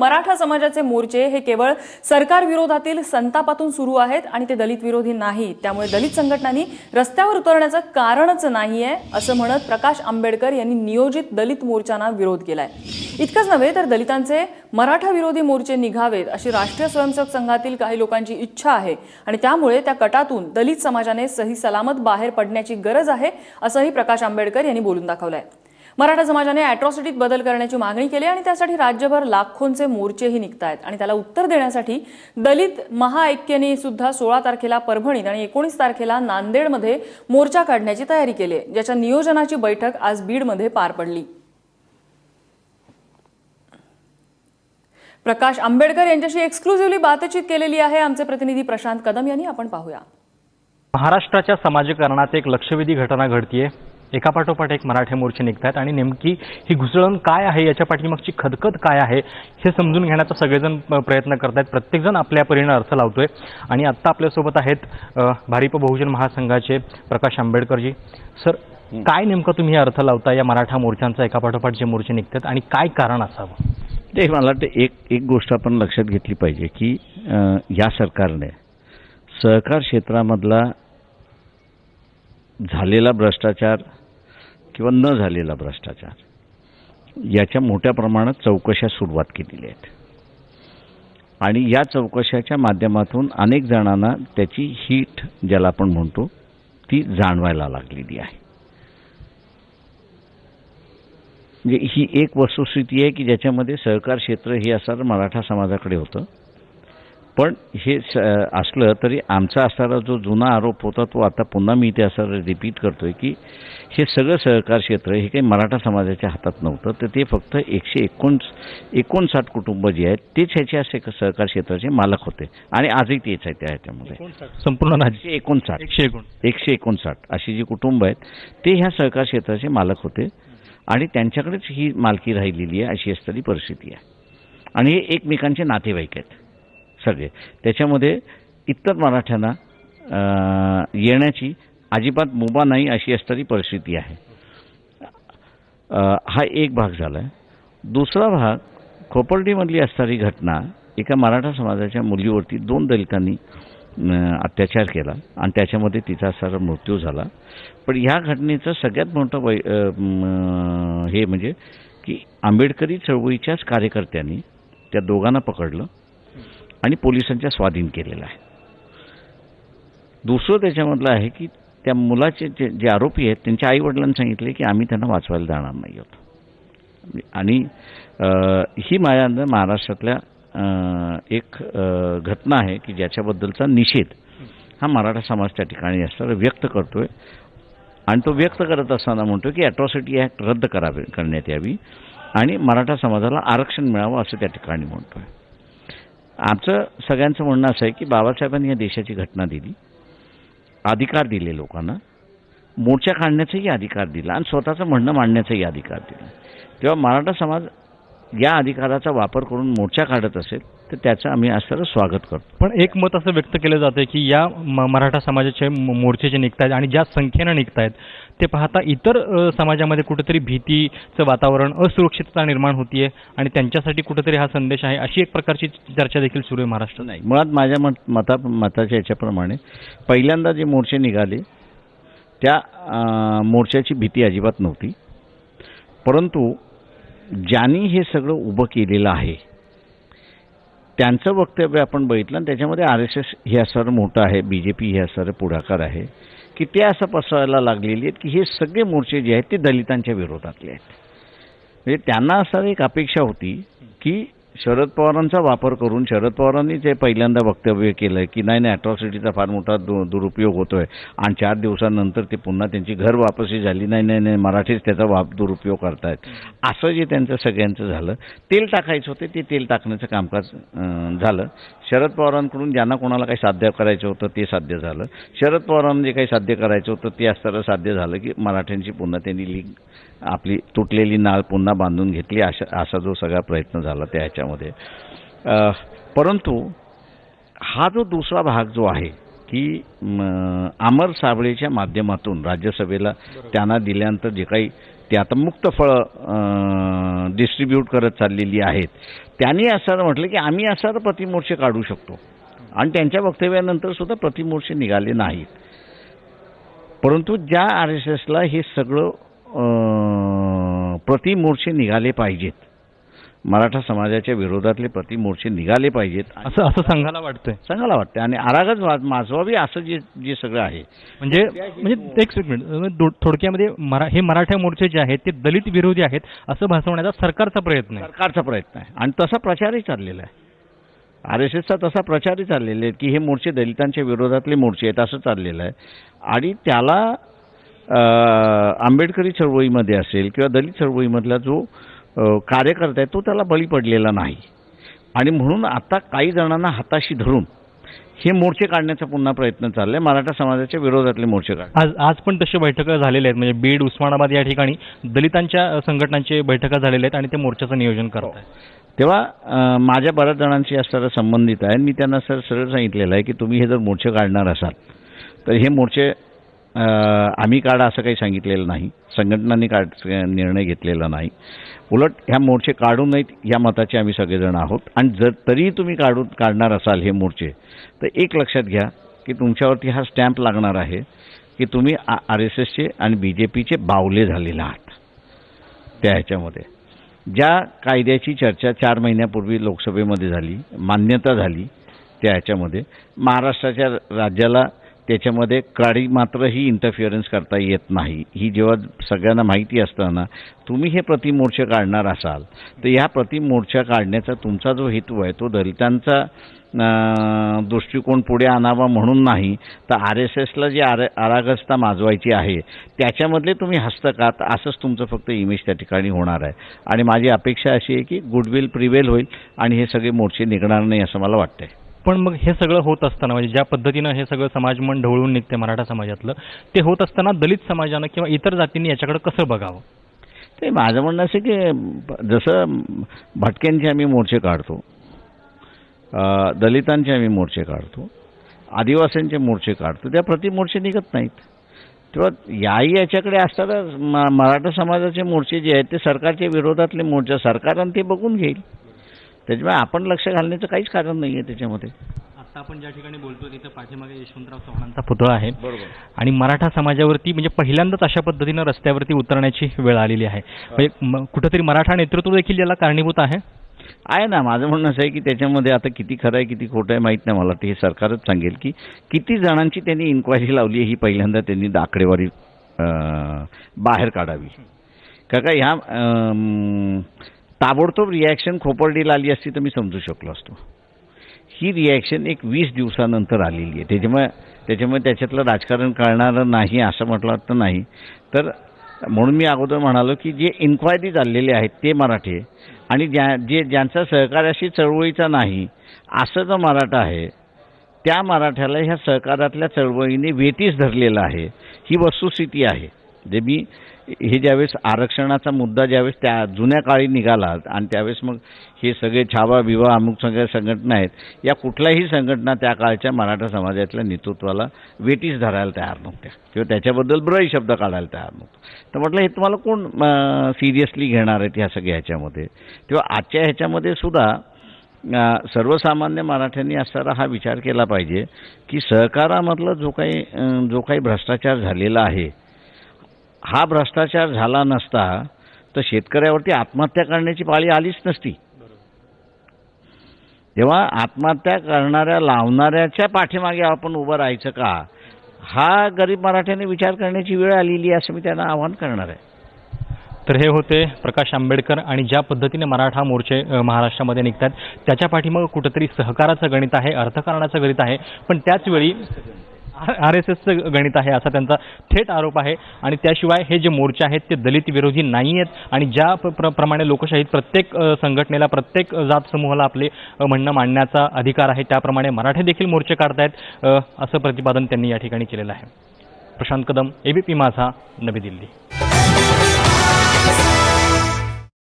मराठा समाजाचे मोर्चे हे केवळ सरकार विरोधातील संतापातून सुरू आहेत आणि ते दलित विरोधी नाही. त्यामुळे दलित संघटनांनी रस्त्यावर उतरण्याचं कारणच नाहीये असं म्हणत प्रकाश आंबेडकर यांनी नियोजित दलित मोर्चांना विरोध केलाय. इतकंच नव्हे तर दलितांचे मराठा विरोधी मोर्चे निघावेत अशी राष्ट्रीय स्वयंसेवक संघातील काही लोकांची इच्छा आहे. आणि त्यामुळे त्या कटातून दलित समाजाने सही सलामत बाहेर पडण्याची गरज आहे असंही प्रकाश आंबेडकर यांनी बोलून दाखवलंय. मराठा समाजाने अॅट्रॉसिटीत बदल करण्याची मागणी केली आणि त्यासाठी राज्यभर लाखोंचे मोर्चेही निघत आहेत आणि त्याला उत्तर देण्यासाठी दलित महाऐक्यने सुद्धा सोळा तारखेला परभणीत आणि एकोणीस तारखेला नांदेडमध्ये मोर्चा काढण्याची तयारी केली आहे ज्याच्या नियोजनाची बैठक आज बीडमध्ये पार पडली. प्रकाश आंबेडकर यांच्याशी एक्सक्लुझिव्हली बातचीत केलेली आहे आमचे प्रतिनिधी प्रशांत कदम यांनी. आपण पाहूया. महाराष्ट्राच्या समाजीकरणात एक लक्षवेधी घटना घडतीये. एका पाठोपाठ एक मराठे मोर्चे निघत आहेत आणि नेमकी ही घुसळण काय आहे याच्या पाठीमागची खदखद काय आहे हे समजून घेण्याचा सगळेजण प्रयत्न करत आहेत प्रत्येकजण आपल्या परीनं अर्थ लावतोय. आणि आत्ता आपल्यासोबत आहेत भारिप बहुजन महासंघाचे प्रकाश आंबेडकरजी. सर काय नेमकं तुम्ही अर्थ लावता या मराठा मोर्चांचा एका पाठोपाठ जे मोर्चे निघतात आणि काय कारण असावं? ते मला वाटतं एक एक गोष्ट आपण लक्षात घेतली पाहिजे की या सरकारने सहकार क्षेत्रामधला झालेला भ्रष्टाचार किंवा न झालेला भ्रष्टाचार. याच्या मोठ्या प्रमाणात चौकशा सुरुवात केलेल्या आहेत. आणि या चौकशाच्या माध्यमातून अनेक जणांना त्याची हीट ज्याला आपण म्हणतो ती जाणवायला लागलेली आहे. म्हणजे ही एक वस्तुस्थिती आहे की ज्याच्यामध्ये सहकार क्षेत्र हे असणार मराठा समाजाकडे होतं. पण हे असलं तरी आमचा असणारा जो जुना आरोप होता तो आता पुन्हा मी ते असं रिपीट करतोय की हे सगळं सहकार क्षेत्र हे काही मराठा समाजाच्या हातात नव्हतं तर ते फक्त एकशे एकोण एकोणसाठ कुटुंब जे आहेत तेच ह्याचे असे सहकार क्षेत्राचे मालक होते. आणि आजही तेच आहेत त्या ह्याच्यामध्ये. संपूर्ण राज्य. एकशे एकोणसाठ. एकशे एकोण एकशे एकोणसाठ. अशी जी कुटुंब आहेत ते ह्या सहकार क्षेत्राचे मालक होते. आणि त्यांच्याकडेच ही मालकी राहिलेली आहे अशी असलेली परिस्थिती आहे. आणि हे एकमेकांचे नातेवाईक आहेत सगळे. त्याच्यामध्ये इतर मराठ्यांना येण्याची अजिबात मुभा नाही अशी असणारी परिस्थिती आहे. हा एक भाग झाला आहे दुसरा भाग खोपर्डीमधली असणारी घटना एका मराठा समाजाच्या मुलीवरती दोन दलितांनी अत्याचार केला आणि त्याच्यामध्ये तिचा असणारा मृत्यू झाला. पण ह्या घटनेचं सगळ्यात मोठं वै हे म्हणजे की आंबेडकरी चळवळीच्याच कार्यकर्त्यांनी त्या दोघांना पकडलं आणि पोलिसांच्या स्वाधीन केलेलं आहे. दुसरं त्याच्यामधलं आहे की त्या मुलाचे जे जे आरोपी आहेत त्यांच्या आईवडिलांनी सांगितले की आम्ही त्यांना वाचवायला जाणार नाही आहोत आणि ही माझ्या महाराष्ट्रातल्या एक घटना आहे की ज्याच्याबद्दलचा निषेध हा मराठा समाज त्या ठिकाणी असताना व्यक्त करतोय. आणि तो व्यक्त करत असताना म्हणतो की ॲट्रॉसिटी ॲक्ट रद्द करावे करण्यात यावी आणि मराठा समाजाला आरक्षण मिळावं असं त्या ठिकाणी म्हणतोय. आमचं सगळ्यांचं म्हणणं असं आहे की बाबासाहेबांनी या देशाची घटना दिली. अधिकार दिले लोकांना. मोर्चा काढण्याचाही अधिकार दिला आणि स्वतःचं म्हणणं मांडण्याचाही अधिकार दिला. तेव्हा मराठा समाज या अधिकाराचा वापर करून मोर्चा काढत असेल तर त्याचं आम्ही असं स्वागत करतो. पण एक मत असं व्यक्त केलं जातं की या मराठा समाजाचे मोर्चे जे निघत आहेत आणि ज्या संख्येनं निघत आहेत ते पाहता इतर समाजामध्ये कुठेतरी भीतीचं वातावरण असुरक्षितता निर्माण होतीये आणि त्यांच्यासाठी कुठेतरी हा संदेश आहे अशी एक प्रकारची चर्चा देखील सुरू आहे महाराष्ट्रात. नाही मुळात माझ्या मत मता मताच्या याच्याप्रमाणे पहिल्यांदा जे मोर्चे निघाले त्या मोर्चाची भीती अजिबात नव्हती. परंतु ज्यांनी हे सगळं उभं केलेलं आहे त्यांचं वक्तव्य आपण बघितलं आणि त्याच्यामध्ये आर एस एस हे असणारं मोठं आहे बी जे पी हे असणारं पुढाकार आहे की ते असं पसरायला लागलेली आहेत की हे सगळे मोर्चे जे आहेत ते दलितांच्या विरोधातले आहेत. म्हणजे त्यांना असं एक अपेक्षा होती की शरद पवारांचा वापर करून शरद पवारांनी जे पहिल्यांदा वक्तव्य केलं की नाही नाही अट्रॉसिटीचा फार मोठा दु दुरुपयोग होतोय. आणि चार दिवसानंतर ते पुन्हा त्यांची घर वापसी झाली. नाही नाही नाही मराठीच त्याचा वाप दुरुपयोग करतायत. असं जे त्यांचं सगळ्यांचं झालं तेल टाकायचं होते ते तेल टाकण्याचं कामकाज झालं. शरद पवारांकडून ज्यांना कोणाला काही साध्य करायचं होतं ते साध्य झालं. शरद पवारांना जे काही साध्य करायचं होतं ते असताना साध्य झालं की मराठ्यांची पुन्हा त्यांनी लीग आपली तुटलेली नाळ पुन्हा बांधून घेतली अशा असा जो सगळा प्रयत्न झाला त्या ह्याच्यामध्ये. परंतु हा जो दुसरा भाग जो आहे की अमर साबळेच्या माध्यमातून राज्यसभेला त्यांना दिल्यानंतर जे काही ते आता मुक्त फळं डिस्ट्रीब्यूट करत चाललेली आहेत. त्यांनी असं म्हटलं की आम्ही असं प्रतिमोर्चे काढू शकतो. आणि त्यांच्या वक्तव्यानंतर सुद्धा प्रतिमोर्चे निघाले नाहीत. परंतु ज्या आर एस एसला हे सगळं प्रतिमोर्चे निघाले पाहिजेत मराठा समाजाच्या विरोधातले प्रतिमोर्चे निघाले पाहिजेत. असं असं संघाला वाटतंय. चांगला वाटतं आणि आरागच माजवावी असं जे जे सगळं आहे. म्हणजे म्हणजे एक मिनिट अं, दो- थोडक्यामध्ये मरा हे मराठा मोर्चे जे आहेत ते दलित विरोधी आहेत असं भासवण्याचा सरकारचा प्रयत्न आहे. सरकारचा प्रयत्न आहे. आणि तसा प्रचारही चाललेला आहे. आर एस एसचा तसा प्रचारही चाललेला आहे की हे मोर्चे दलितांच्या विरोधातले मोर्चे आहेत असं चाललेलं आहे. आणि त्याला अं, आंबेडकरी चळवळीमध्ये असेल किंवा दलित चळवळीमधला जो कार्यकर्ता आहे तो त्याला बळी पडलेला नाही. आणि म्हणून आता काही जणांना हाताशी धरून हे मोर्चे काढण्याचा पुन्हा प्रयत्न चाललाय. मराठा समाजाच्या विरोधातले मोर्चे काढ. आज आज पण तसे बैठका झालेल्या आहेत. म्हणजे बीड उस्मानाबाद या ठिकाणी दलितांच्या संघटनांचे बैठका झालेल्या आहेत आणि ते मोर्चाचं नियोजन करत आहेत तेव्हा माझ्या बऱ्याच जणांशी असणारं संबंधित आहे मी त्यांना सर सरळ सांगितलेलं आहे की तुम्ही हे जर मोर्चे काढणार असाल तर हे मोर्चे आम्ही काढा असं काही सांगितलेलं नाही. संघटनांनी काढ निर्णय घेतलेला नाही. उलट ह्या मोर्चे काढू नयेत या मताचे आम्ही सगळेजण आहोत. आणि जर तरीही तुम्ही काढून काढणार असाल हे मोर्चे तर एक लक्षात घ्या की तुमच्यावरती हा स्टॅम्प लागणार आहे की तुम्ही आर एस एसचे आणि बी जे पीचे बावले झालेले आहात. त्या ह्याच्यामध्ये. ज्या कायद्याची चर्चा चार महिन्यापूर्वी लोकसभेमध्ये झाली मान्यता झाली त्या ह्याच्यामध्ये. महाराष्ट्राच्या राज्याला त्याच्यामध्ये काडी मात्रही इंटरफिअरन्स करता येत नाही. ही जेव्हा सगळ्यांना माहिती असताना तुम्ही हे प्रतिमोर्चा काढणार असाल तर ह्या प्रतिमोर्चा काढण्याचा तुमचा जो हेतू आहे तो दलितांचा दृष्टिकोन पुढे आणावा म्हणून नाही तर आर एस एसला जी आर आरागस्ता माजवायची आहे त्याच्यामधले तुम्ही हस्तकात असंच तुमचं फक्त इमेज त्या ठिकाणी होणार आहे. आणि माझी अपेक्षा अशी आहे की गुडविल प्रिवेल होईल आणि हे सगळे मोर्चे निघणार नाही असं मला वाटतंय. पण मग हे सगळं होत असताना म्हणजे ज्या पद्धतीनं हे सगळं समाजमन ढवळून निघते मराठा समाजातलं ते होत असताना दलित समाजानं किंवा इतर जातींनी याच्याकडे कसं बघावं? ते माझं म्हणणं असं की जसं भटक्यांचे आम्ही मोर्चे काढतो दलितांचे आम्ही मोर्चे काढतो आदिवासींचे मोर्चे काढतो त्या प्रति मोर्चे निघत नाहीत. तेव्हा याही याच्याकडे असताना म- मराठा समाजाचे मोर्चे जे आहेत ते सरकारच्या विरोधातले मोर्चे सरकारनं ते बघून घेईल. त्याच्यामुळे आपण लक्ष घालण्याचं काहीच कारण नाही आहे त्याच्यामध्ये. आता आपण ज्या ठिकाणी बोलतो तिथं पाठीमागे यशवंतराव चव्हाणांचा पुतळा आहे. बरोबर. आणि मराठा समाजावरती म्हणजे पहिल्यांदाच अशा पद्धतीनं रस्त्यावरती उतरण्याची वेळ आलेली आहे. म्हणजे म- कुठंतरी मराठा नेतृत्व देखील याला कारणीभूत आहे? आहे ना. माझं म्हणणं असं आहे की त्याच्यामध्ये आता किती खरं आहे किती खोटं आहे माहीत नाही. मला ते हे सरकारच सांगेल की किती जणांची त्यांनी इन्क्वायरी लावली आहे ही पहिल्यांदा त्यांनी आकडेवारी अं, बाहेर काढावी. का का ह्या अं, ताबडतोब रिॲक्शन खोपर्डीला आली असती तर मी समजू शकलो असतो. ही रिॲक्शन एक वीस दिवसानंतर आलेली आहे. त्याच्यामुळे त्याच्यामुळे त्याच्यातलं राजकारण कळणारं नाही असं म्हटलं तर नाही. तर म्हणून मी अगोदर म्हणालो की जे इन्क्वायरी चाललेले आहेत ते मराठे आणि ज्या जे ज्यांचा सहकार्याशी चळवळीचा नाही असं जो मराठा आहे त्या मराठ्याला ह्या सहकारातल्या चळवळीने वेतीस धरलेलं आहे. ही वस्तुस्थिती आहे. जे मी हे ज्यावेळेस आरक्षणाचा मुद्दा ज्यावेळेस त्या जुन्या काळी निघाला आणि त्यावेळेस मग हे सगळे छावा बिवा अमुक सगळ्या संघटना आहेत या कुठल्याही संघटना त्या काळच्या मराठा समाजातल्या नेतृत्वाला वेटीस धरायला तयार नव्हत्या किंवा त्याच्याबद्दल ब्रही शब्द काढायला तयार नव्हतं. तर म्हटलं हे तुम्हाला कोण सिरियसली घेणार आहेत ह्या सगळ्या ह्याच्यामध्ये? किंवा आजच्या ह्याच्यामध्ये सुद्धा सर्वसामान्य मराठ्यांनी असणारा हा विचार केला पाहिजे की सहकारामधला जो काही जो काही भ्रष्टाचार झालेला आहे हा भ्रष्टाचार झाला नसता तर शेतकऱ्यावरती आत्महत्या करण्याची पाळी आलीच नसती. तेव्हा आत्महत्या करणाऱ्या लावणाऱ्याच्या पाठीमागे आपण उभं राहायचं का? हा गरीब मराठ्याने विचार करण्याची वेळ आलेली असं मी त्यांना आवाहन करणार आहे. तर हे होते प्रकाश आंबेडकर आणि ज्या पद्धतीने मराठा मोर्चे महाराष्ट्रामध्ये निघतात त्याच्या पाठीमागं कुठंतरी सहकाराचं गणित आहे अर्थकारणाचं गणित आहे पण त्याचवेळी आर एस एसचं गणित आहे असा त्यांचा थेट आरोप आहे. आणि त्याशिवाय हे जे मोर्चे आहेत ते दलित विरोधी नाही आहेत. आणि ज्या प्र प्रमाणे लोकशाहीत प्रत्येक संघटनेला प्रत्येक जात समूहाला आपले म्हणणं मांडण्याचा अधिकार आहे त्याप्रमाणे मराठे देखील मोर्चे काढतायत असं प्रतिपादन त्यांनी या ठिकाणी केलेलं आहे. प्रशांत कदम एबीपी माझा नवी दिल्ली.